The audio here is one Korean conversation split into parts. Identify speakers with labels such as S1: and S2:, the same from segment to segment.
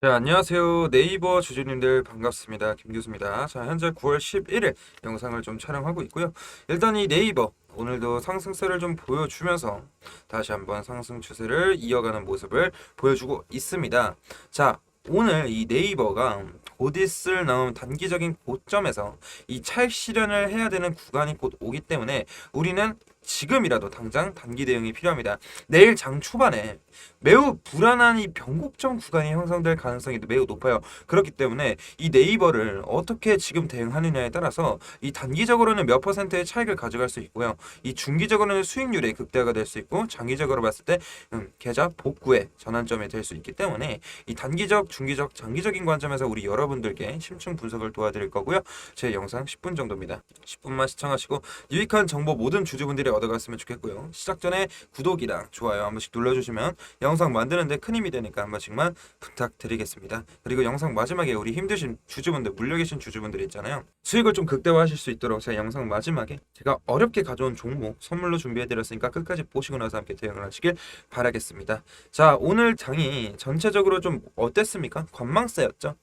S1: 네, 안녕하세요. 네이버 주주님들 반갑습니다. 김 교수입니다. 자, 현재 9월 11일 영상을 좀 촬영하고 있고요. 일단 이 네이버 오늘도 상승세를 좀 보여주면서 다시 한번 상승 추세를 이어가는 모습을 보여주고 있습니다. 자, 오늘 이 네이버가 곧 있을 나온 단기적인 고점에서 이 차익 실현을 해야 되는 구간이 곧 오기 때문에 우리는 지금이라도 당장 단기 대응이 필요합니다. 내일 장 초반에 매우 불안한 이 변곡점 구간이 형성될 가능성이 매우 높아요. 그렇기 때문에 이 네이버를 어떻게 지금 대응하느냐에 따라서 이 단기적으로는 몇 퍼센트의 차익을 가져갈 수 있고요. 이 중기적으로는 수익률이 극대화가 될 수 있고 장기적으로 봤을 때 음, 계좌 복구의 전환점이 될 수 있기 때문에 이 단기적, 중기적, 장기적인 관점에서 우리 여러분들께 심층 분석을 도와드릴 거고요. 제 영상 10분 정도입니다. 10분만 시청하시고 유익한 정보 모든 주주분들이 얻어갔으면 좋겠고요. 시작 전에 구독이랑 좋아요 한 번씩 눌러주시면 영상 만드는데 큰 힘이 되니까 한 번씩만 부탁드리겠습니다. 그리고 영상 마지막에 우리 힘드신 주주분들, 물려 계신 주주분들 있잖아요. 수익을 좀 극대화하실 수 있도록 제가 영상 마지막에 제가 어렵게 가져온 종목 선물로 준비해드렸으니까 끝까지 보시고 나서 함께 대응을 하시길 바라겠습니다. 자, 오늘 장이 전체적으로 좀 어땠습니까? 관망세였죠.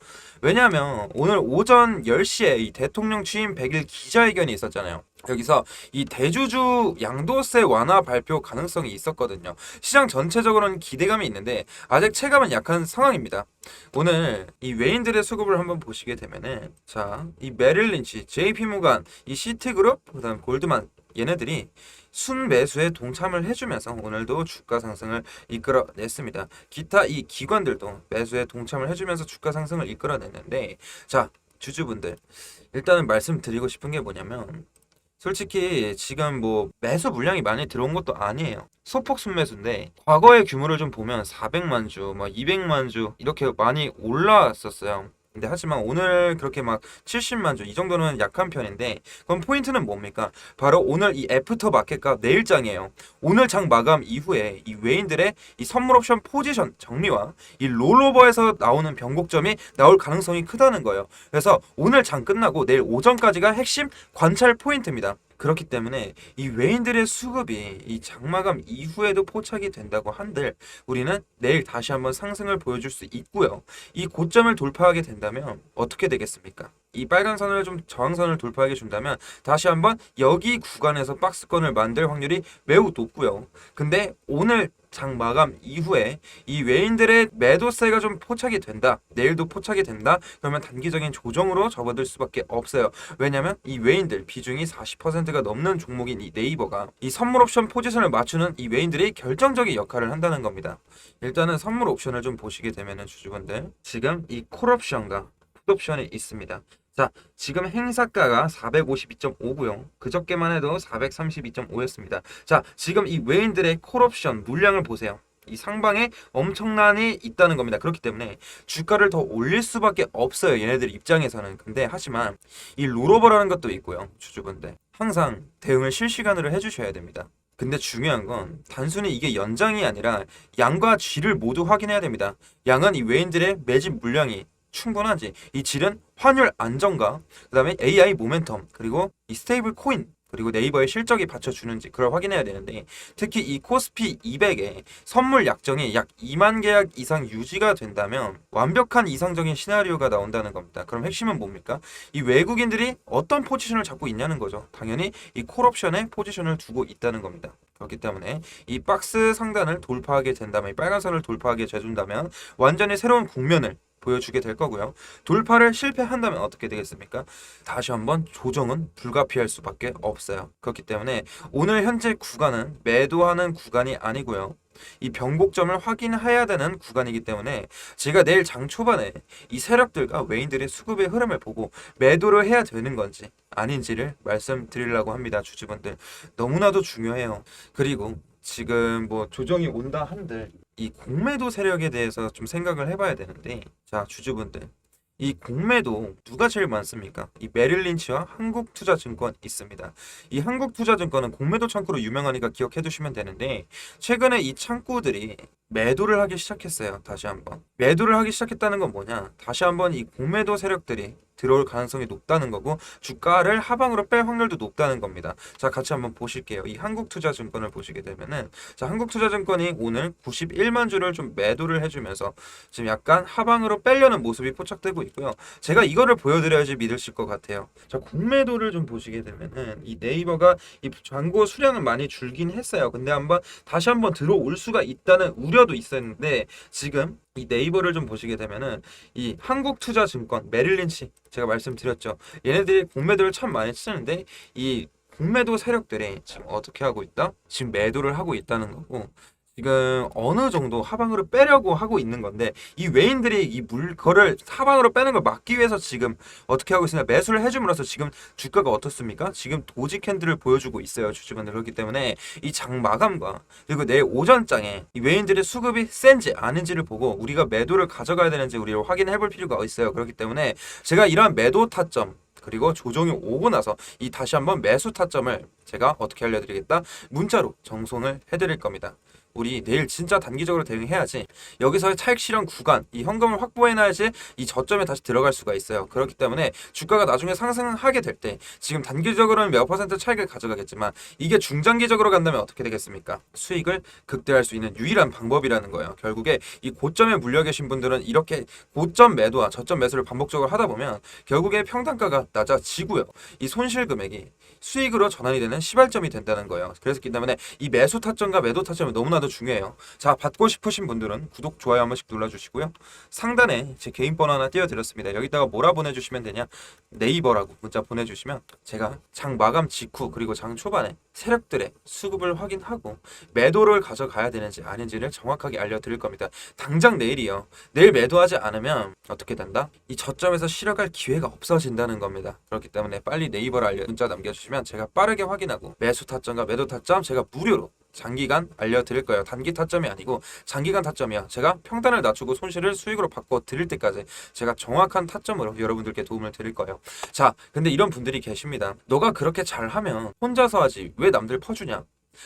S1: 왜냐하면 오늘 오전 10시에 이 대통령 취임 100일 기자회견이 있었잖아요. 여기서 이 대주주 양도세 완화 발표 가능성이 있었거든요. 시장 전체적으로는 기대감이 있는데 아직 체감은 약한 상황입니다. 오늘 이 외인들의 수급을 한번 보시게 되면은 자, 이 메릴 린치, JP 모간, 이 시티그룹, 그다음 골드만 얘네들이 순 매수에 동참을 해주면서 오늘도 주가 상승을 이끌어냈습니다. 기타 이 기관들도 매수에 동참을 해주면서 주가 상승을 이끌어냈는데 자 주주분들 일단은 말씀드리고 싶은 게 뭐냐면 솔직히 지금 뭐 매수 물량이 많이 들어온 것도 아니에요. 소폭 순매수인데 과거의 규모를 좀 보면 400만 주, 막 200만 주 이렇게 많이 올라왔었어요. 근데 하지만 오늘 그렇게 막 70만 주 이 정도는 약한 편인데 그럼 포인트는 뭡니까? 바로 오늘 이 애프터 마켓과 내일장이에요. 오늘 장 마감 이후에 이 외인들의 이 선물 옵션 포지션 정리와 이 롤오버에서 나오는 변곡점이 나올 가능성이 크다는 거예요. 그래서 오늘 장 끝나고 내일 오전까지가 핵심 관찰 포인트입니다. 그렇기 때문에 이 외인들의 수급이 이 장마감 이후에도 포착이 된다고 한들 우리는 내일 다시 한번 상승을 보여줄 수 있고요. 이 고점을 돌파하게 된다면 어떻게 되겠습니까? 이 빨간 선을 좀 저항선을 돌파하게 준다면 다시 한번 여기 구간에서 박스권을 만들 확률이 매우 높고요. 근데 오늘 장 마감 이후에 이 외인들의 매도세가 좀 포착이 된다. 내일도 포착이 된다. 그러면 단기적인 조정으로 접어들 수밖에 없어요. 왜냐면 이 외인들 비중이 40%가 넘는 종목인 이 네이버가 이 선물 옵션 포지션을 맞추는 이 외인들이 결정적인 역할을 한다는 겁니다. 일단은 선물 옵션을 좀 보시게 되면은 주주분들 지금 이 콜옵션과 풋옵션이 있습니다. 자, 지금 행사가가 452.5고요. 그저께만 해도 432.5였습니다. 자, 지금 이 외인들의 콜옵션 물량을 보세요. 이 상방에 엄청난 이 있다는 겁니다. 그렇기 때문에 주가를 더 올릴 수밖에 없어요. 얘네들 입장에서는. 근데 하지만 이 롤오버라는 것도 있고요. 주주분들. 항상 대응을 실시간으로 해주셔야 됩니다. 근데 중요한 건 단순히 이게 연장이 아니라 양과 질을 모두 확인해야 됩니다. 양은 이 외인들의 매집 물량이 충분한지, 이 질은 환율 안정과 그다음에 AI 모멘텀 그리고 이 스테이블 코인 그리고 네이버의 실적이 받쳐주는지 그걸 확인해야 되는데 특히 이 코스피 200의 선물 약정이 약 2만 계약 이상 유지가 된다면 완벽한 이상적인 시나리오가 나온다는 겁니다. 그럼 핵심은 뭡니까? 이 외국인들이 어떤 포지션을 잡고 있냐는 거죠. 당연히 이 콜옵션에 포지션을 두고 있다는 겁니다. 그렇기 때문에 이 박스 상단을 돌파하게 된다면 이 빨간 선을 돌파하게 돼준다면 완전히 새로운 국면을 보여주게 될 거고요. 돌파를 실패한다면 어떻게 되겠습니까? 다시 한번 조정은 불가피할 수밖에 없어요. 그렇기 때문에 오늘 현재 구간은 매도하는 구간이 아니고요. 이 변곡점을 확인해야 되는 구간이기 때문에 제가 내일 장 초반에 이 세력들과 외인들의 수급의 흐름을 보고 매도를 해야 되는 건지 아닌지를 말씀드리려고 합니다. 주주분들 너무나도 중요해요. 그리고 지금 뭐 조정이 온다 한들 이 공매도 세력에 대해서 좀 생각을 해봐야 되는데 자 주주분들 이 공매도 누가 제일 많습니까? 이 메릴린치와 한국투자증권 있습니다. 이 한국투자증권은 공매도 창구로 유명하니까 기억해 두시면 되는데 최근에 이 창구들이 매도를 하기 시작했어요. 다시 한번. 매도를 하기 시작했다는 건 뭐냐? 다시 한번 이 공매도 세력들이 들어올 가능성이 높다는 거고 주가를 하방으로 뺄 확률도 높다는 겁니다. 자, 같이 한번 보실게요. 이 한국투자증권을 보시게 되면은 자, 한국투자증권이 오늘 91만 주를 좀 매도를 해주면서 지금 약간 하방으로 빼려는 모습이 포착되고 있고요. 제가 이거를 보여드려야지 믿으실 것 같아요. 자, 공매도를 좀 보시게 되면은 이 네이버가 이 잔고 수량은 많이 줄긴 했어요. 근데 한번 다시 한번 들어올 수가 있다는 우려도 있었는데 지금 이 네이버를 좀 보시게 되면은 이 한국투자증권 메릴린치 제가 말씀드렸죠. 얘네들이 공매도를 참 많이 치는데 이 공매도 세력들이 지금 어떻게 하고 있다? 지금 매도를 하고 있다는 거고 지금 어느 정도 하방으로 빼려고 하고 있는 건데 이 외인들이 이 물거를 하방으로 빼는 걸 막기 위해서 지금 어떻게 하고 있으냐 매수를 해줌으로써 지금 주가가 어떻습니까? 지금 도지 캔들을 보여주고 있어요 주주분들 그렇기 때문에 이 장 마감과 그리고 내일 오전장에 이 외인들의 수급이 센지 아닌지를 보고 우리가 매도를 가져가야 되는지 우리가 확인해 볼 필요가 있어요 그렇기 때문에 제가 이러한 매도 타점 그리고 조정이 오고 나서 이 다시 한번 매수 타점을 제가 어떻게 알려드리겠다 문자로 정송을 해드릴 겁니다. 우리 내일 진짜 단기적으로 대응해야지. 여기서의 차익 실현 구간 이 현금을 확보해놔야지 이 저점에 다시 들어갈 수가 있어요. 그렇기 때문에 주가가 나중에 상승하게 될 때 지금 단기적으로는 몇 퍼센트 차익을 가져가겠지만 이게 중장기적으로 간다면 어떻게 되겠습니까? 수익을 극대화할 수 있는 유일한 방법이라는 거예요. 결국에 이 고점에 물려 계신 분들은 이렇게 고점 매도와 저점 매수를 반복적으로 하다 보면 결국에 평단가가 낮아지고요. 이 손실 금액이 수익으로 전환이 되는 시발점이 된다는 거예요. 그래서 그 때문에 이 매수 타점과 매도 타점이 너무나도 중요해요. 자, 받고 싶으신 분들은 구독, 좋아요 한 번씩 눌러주시고요. 상단에 제 개인 번호 하나 띄워드렸습니다. 여기다가 뭐라 보내주시면 되냐? 네이버라고 문자 보내주시면 제가 장 마감 직후 그리고 장 초반에 세력들의 수급을 확인하고 매도를 가져가야 되는지 아닌지를 정확하게 알려드릴 겁니다. 당장 내일이요. 내일 매도하지 않으면 어떻게 된다? 이 저점에서 실어갈 기회가 없어진다는 겁니다. 그렇기 때문에 빨리 네이버를 알려 문자 남겨주시면 제가 빠르게 확인하고 매수 타점과 매도 타점 제가 무료로 장기간 알려드릴 거예요. 단기 타점이 아니고 장기간 타점이야. 제가 평단을 낮추고 손실을 수익으로 바꿔 드릴 때까지 제가 정확한 타점으로 여러분들께 도움을 드릴 거예요. 자, 근데 이런 분들이 계십니다. 너가 그렇게 잘하면 혼자서 하지 왜 남들 퍼주냐?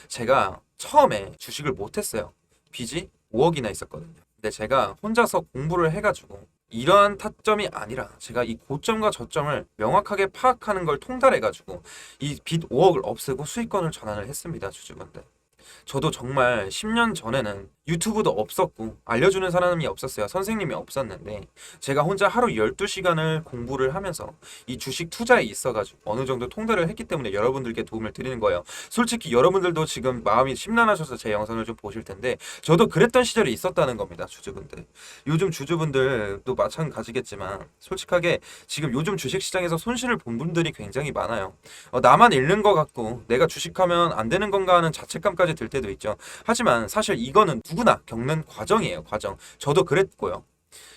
S1: 제가 처음에 주식을 못했어요. 빚이 5억이나 있었거든요. 근데 제가 혼자서 공부를 해가지고 이러한 타점이 아니라 제가 이 고점과 저점을 명확하게 파악하는 걸 통달해가지고 이 빚 5억을 없애고 수익권을 전환을 했습니다, 주주분들. 저도 정말 10년 전에는 유튜브도 없었고 알려주는 사람이 없었어요. 선생님이 없었는데 제가 혼자 하루 12시간을 공부를 하면서 이 주식 투자에 있어 가지고 어느 정도 통달을 했기 때문에 여러분들께 도움을 드리는 거예요. 솔직히 여러분들도 지금 마음이 심란하셔서 제 영상을 좀 보실 텐데 저도 그랬던 시절이 있었다는 겁니다. 주주분들. 요즘 주주분들도 마찬가지겠지만 솔직하게 지금 요즘 주식 시장에서 손실을 본 분들이 굉장히 많아요. 어, 나만 잃는 것 같고 내가 주식하면 안 되는 건가 하는 자책감까지 들 때도 있죠. 하지만 사실 이거는 누구 나 겪는 과정이에요. 과정. 저도 그랬고요.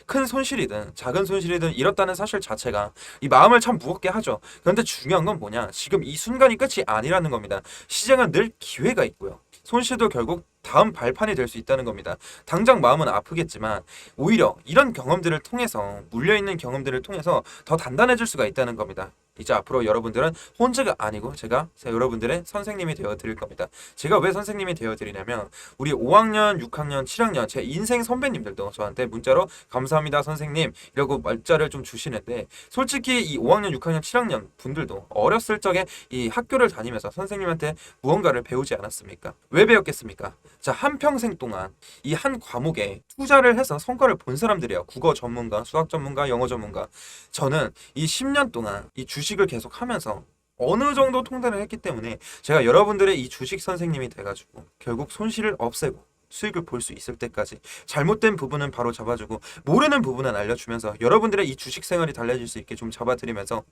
S1: 큰 손실이든 작은 손실이든 잃었다는 사실 자체가 이 마음을 참 무겁게 하죠. 그런데 중요한 건 뭐냐? 지금 이 순간이 끝이 아니라는 겁니다. 시장은 늘 기회가 있고요. 손실도 결국 다음 발판이 될 수 있다는 겁니다. 당장 마음은 아프겠지만 오히려 이런 경험들을 통해서 물려있는 경험들을 통해서 더 단단해질 수가 있다는 겁니다. 이제 앞으로 여러분들은 혼자가 아니고 제가 여러분들의 선생님이 되어 드릴 겁니다. 제가 왜 선생님이 되어 드리냐면 우리 5학년, 6학년, 7학년 제 인생 선배님들도 저한테 문자로 감사합니다 선생님 이라고 말자를 좀 주시는데 솔직히 이 5학년, 6학년, 7학년 분들도 어렸을 적에 이 학교를 다니면서 선생님한테 무언가를 배우지 않았습니까? 왜 배웠겠습니까? 자, 한 평생 동안 이 한 과목에 투자를 해서 성과를 본 사람들이에요. 국어 전문가, 수학 전문가, 영어 전문가. 저는 이 10년 동안 이 주식 을 계속 하면서 어느 정도 통달을 했기 때문에 제가 여러분들의 이 주식 선생님이 돼가지고 결국 손실을 없애고 수익을 볼 수 있을 때까지 잘못된 부분은 바로 잡아주고 모르는 부분은 알려주면서 여러분들의 이 주식 생활이 달라질 수 있게 좀 잡아드리면서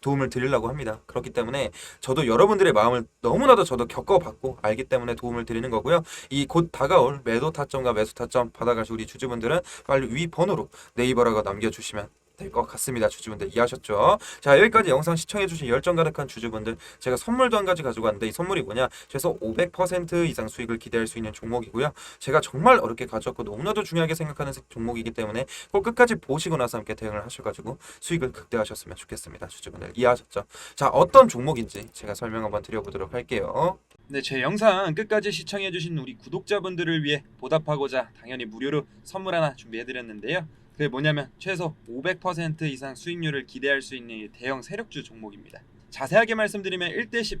S1: 도움을 드리려고 합니다. 그렇기 때문에 저도 여러분들의 마음을 너무나도 저도 겪어봤고 알기 때문에 도움을 드리는 거고요. 이 곧 다가올 매도 타점과 매수 타점 받아가실 우리 주주분들은 빨리 위 번호로 네이버라고 남겨주시면 될 것 같습니다. 주주분들 이해하셨죠? 자 여기까지 영상 시청해주신 열정 가득한 주주분들 제가 선물도 한 가지 가지고 왔는데 이 선물이 뭐냐 최소 500% 이상 수익을 기대할 수 있는 종목이고요. 제가 정말 어렵게 가져왔고 너무나도 중요하게 생각하는 종목이기 때문에 꼭 끝까지 보시고 나서 함께 대응을 하셔가지고 수익을 극대화하셨으면 좋겠습니다. 주주분들 이해하셨죠? 자 어떤 종목인지 제가 설명 한번 드려보도록 할게요. 네, 제 영상 끝까지 시청해주신 우리 구독자분들을 위해 보답하고자 당연히 무료로 선물 하나 준비해드렸는데요. 그게 뭐냐면 최소 500% 이상 수익률을 기대할 수 있는 이 대형 세력주 종목입니다. 자세하게 말씀드리면 1대 10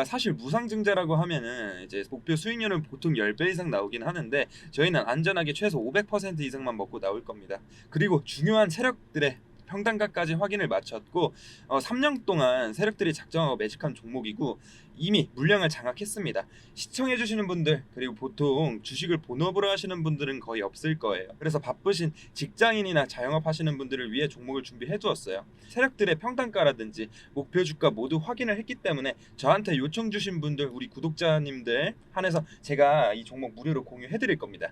S1: 사실 무상증자라고 하면은 이제 목표 수익률은 보통 10배 이상 나오긴 하는데 저희는 안전하게 최소 500% 이상만 먹고 나올 겁니다. 그리고 중요한 세력들의 평단가까지 확인을 마쳤고 어, 3년 동안 세력들이 작정하고 매집한 종목이고 이미 물량을 장악했습니다. 시청해 주시는 분들 그리고 보통 주식을 본업으로 하시는 분들은 거의 없을 거예요. 그래서 바쁘신 직장인이나 자영업 하시는 분들을 위해 종목을 준비해 두었어요. 세력들의 평단가라든지 목표 주가 모두 확인을 했기 때문에 저한테 요청 주신 분들 우리 구독자님들 한해서 제가 이 종목 무료로 공유해 드릴 겁니다.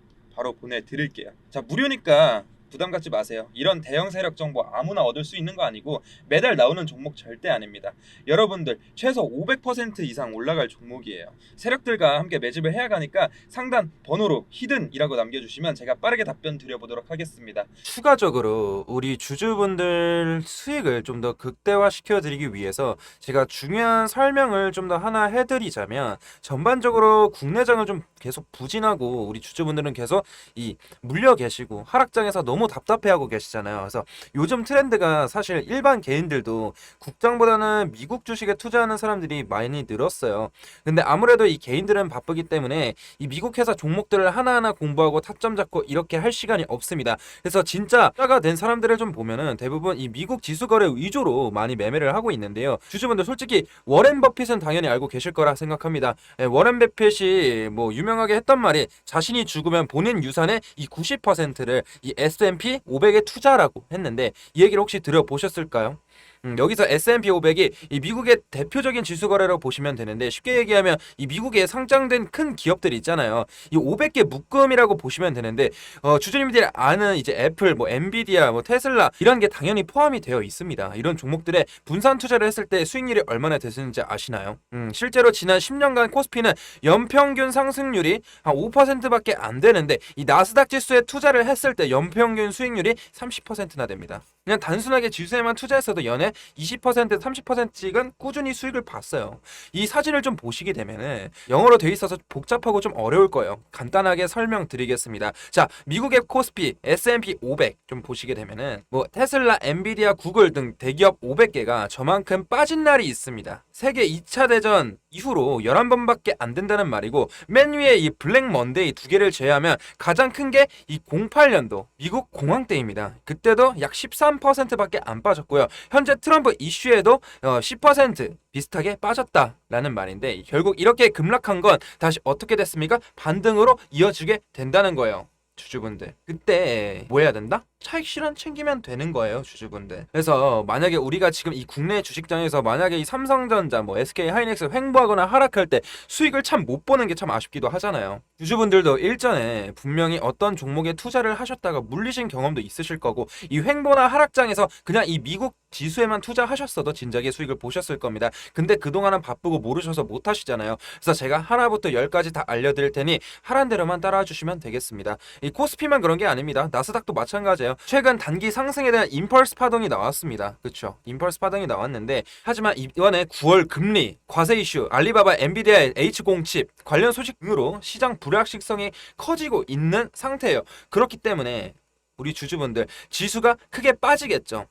S1: 바로 보내드릴게요. 자 무료니까 부담 갖지 마세요. 이런 대형 세력 정보 아무나 얻을 수 있는 거 아니고 매달 나오는 종목 절대 아닙니다. 여러분들 최소 500% 이상 올라갈 종목이에요. 세력들과 함께 매집을 해야 가니까 상단 번호로 히든이라고 남겨주시면 제가 빠르게 답변 드려보도록 하겠습니다. 추가적으로 우리 주주분들 수익을 좀 더 극대화시켜 드리기 위해서 제가 중요한 설명을 좀 더 하나 해드리자면 전반적으로 국내장을 좀 계속 부진하고 우리 주주분들은 계속 이 물려 계시고 하락장에서 너무 답답해하고 계시잖아요. 그래서 요즘 트렌드가 사실 일반 개인들도 국장보다는 미국 주식에 투자하는 사람들이 많이 늘었어요. 근데 아무래도 이 개인들은 바쁘기 때문에 이 미국 회사 종목들을 하나하나 공부하고 타점 잡고 이렇게 할 시간이 없습니다. 그래서 진짜 투자가 된 사람들을 좀 보면은 대부분 이 미국 지수 거래 위주로 많이 매매를 하고 있는데요. 주주분들 솔직히 워렌 버핏은 당연히 알고 계실 거라 생각합니다. 예, 워렌 버핏이 뭐 유명하게 했던 말이 자신이 죽으면 본인 유산의 이 90%를 이 S&P 500에 투자라고 했는데 이 얘기를 혹시 들어보셨을까요? 음, 여기서 S&P 500이 이 미국의 대표적인 지수 거래라고 보시면 되는데 쉽게 얘기하면 이 미국에 상장된 큰 기업들이 있잖아요. 이 500개 묶음이라고 보시면 되는데 어, 주주님들이 아는 이제 애플, 뭐 엔비디아, 뭐 테슬라 이런 게 당연히 포함이 되어 있습니다. 이런 종목들에 분산 투자를 했을 때 수익률이 얼마나 됐는지 아시나요? 음, 실제로 지난 10년간 코스피는 연평균 상승률이 한 5%밖에 안 되는데 이 나스닥 지수에 투자를 했을 때 연평균 수익률이 30%나 됩니다. 그냥 단순하게 지수에만 투자했어도 연에 20% 30%씩은 꾸준히 수익을 봤어요. 이 사진을 좀 보시게 되면은 영어로 돼 있어서 복잡하고 좀 어려울 거예요. 간단하게 설명드리겠습니다. 자, 미국의 코스피, S&P 500 좀 보시게 되면은 뭐 테슬라, 엔비디아, 구글 등 대기업 500개가 저만큼 빠진 날이 있습니다. 세계 2차 대전 이후로 11번밖에 안 된다는 말이고 맨 위에 이 블랙 먼데이 두 개를 제외하면 가장 큰 게 이 08년도 미국 공황 때입니다. 그때도 약 13%밖에 안 빠졌고요. 현재 트럼프 이슈에도 어, 10% 비슷하게 빠졌다라는 말인데 결국 이렇게 급락한 건 다시 어떻게 됐습니까? 반등으로 이어지게 된다는 거예요. 주주분들 그때 뭐 해야 된다? 차익 실현 챙기면 되는 거예요 주주분들. 그래서 만약에 우리가 지금 이 국내 주식장에서 만약에 이 삼성전자 뭐 SK 하이닉스 횡보하거나 하락할 때 수익을 참 못 보는 게 참 아쉽기도 하잖아요. 주주분들도 일전에 분명히 어떤 종목에 투자를 하셨다가 물리신 경험도 있으실 거고 이 횡보나 하락장에서 그냥 이 미국 지수에만 투자하셨어도 진작에 수익을 보셨을 겁니다. 근데 그동안은 바쁘고 모르셔서 못 하시잖아요. 그래서 제가 하나부터 열까지 다 알려드릴 테니 하란 대로만 따라와 주시면 되겠습니다. 이 코스피만 그런 게 아닙니다. 나스닥도 마찬가지예요. 최근 단기 상승에 대한 임펄스 파동이 나왔습니다. 그렇죠? 임펄스 파동이 나왔는데 하지만 이번에 9월 금리, 과세 이슈, 알리바바, 엔비디아, H07 관련 소식 등으로 시장 불확실성이 커지고 있는 상태예요. 그렇기 때문에 우리 주주분들 지수가 크게 빠지겠죠.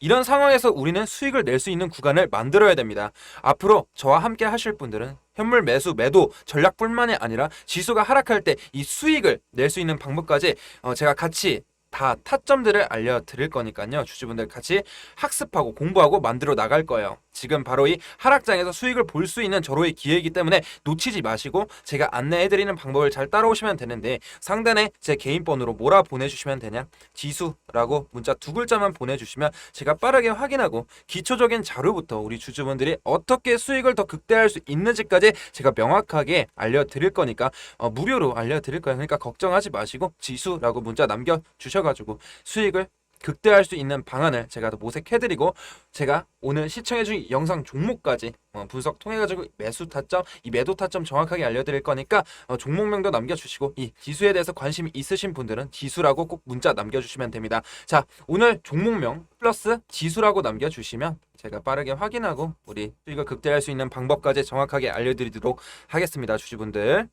S1: 이런 상황에서 우리는 수익을 낼 수 있는 구간을 만들어야 됩니다. 앞으로 저와 함께 하실 분들은 현물 매수, 매도 전략뿐만이 아니라 지수가 하락할 때 이 수익을 낼 수 있는 방법까지 어, 제가 같이 다 타점들을 알려드릴 거니까요. 주주분들 같이 학습하고 공부하고 만들어 나갈 거예요. 지금 바로 이 하락장에서 수익을 볼 수 있는 저로의 기회이기 때문에 놓치지 마시고 제가 안내해드리는 방법을 잘 따라오시면 되는데 상단에 제 개인 번호로 뭐라 보내주시면 되냐 지수라고 문자 두 글자만 보내주시면 제가 빠르게 확인하고 기초적인 자료부터 우리 주주분들이 어떻게 수익을 더 극대화할 수 있는지까지 제가 명확하게 알려드릴 거니까 어, 무료로 알려드릴 거예요. 그러니까 걱정하지 마시고 지수라고 문자 남겨주셔가지고 수익을 극대화할 수 있는 방안을 제가 더 모색해드리고 제가 오늘 시청해준 영상 종목까지 어, 분석 통해가지고 매수 타점, 이 매도 타점 정확하게 알려드릴 거니까 어, 종목명도 남겨주시고 이 지수에 대해서 관심이 있으신 분들은 지수라고 꼭 문자 남겨주시면 됩니다. 자 오늘 종목명 플러스 지수라고 남겨주시면 제가 빠르게 확인하고 우리 수익을 극대화할 수 있는 방법까지 정확하게 알려드리도록 하겠습니다, 주주분들.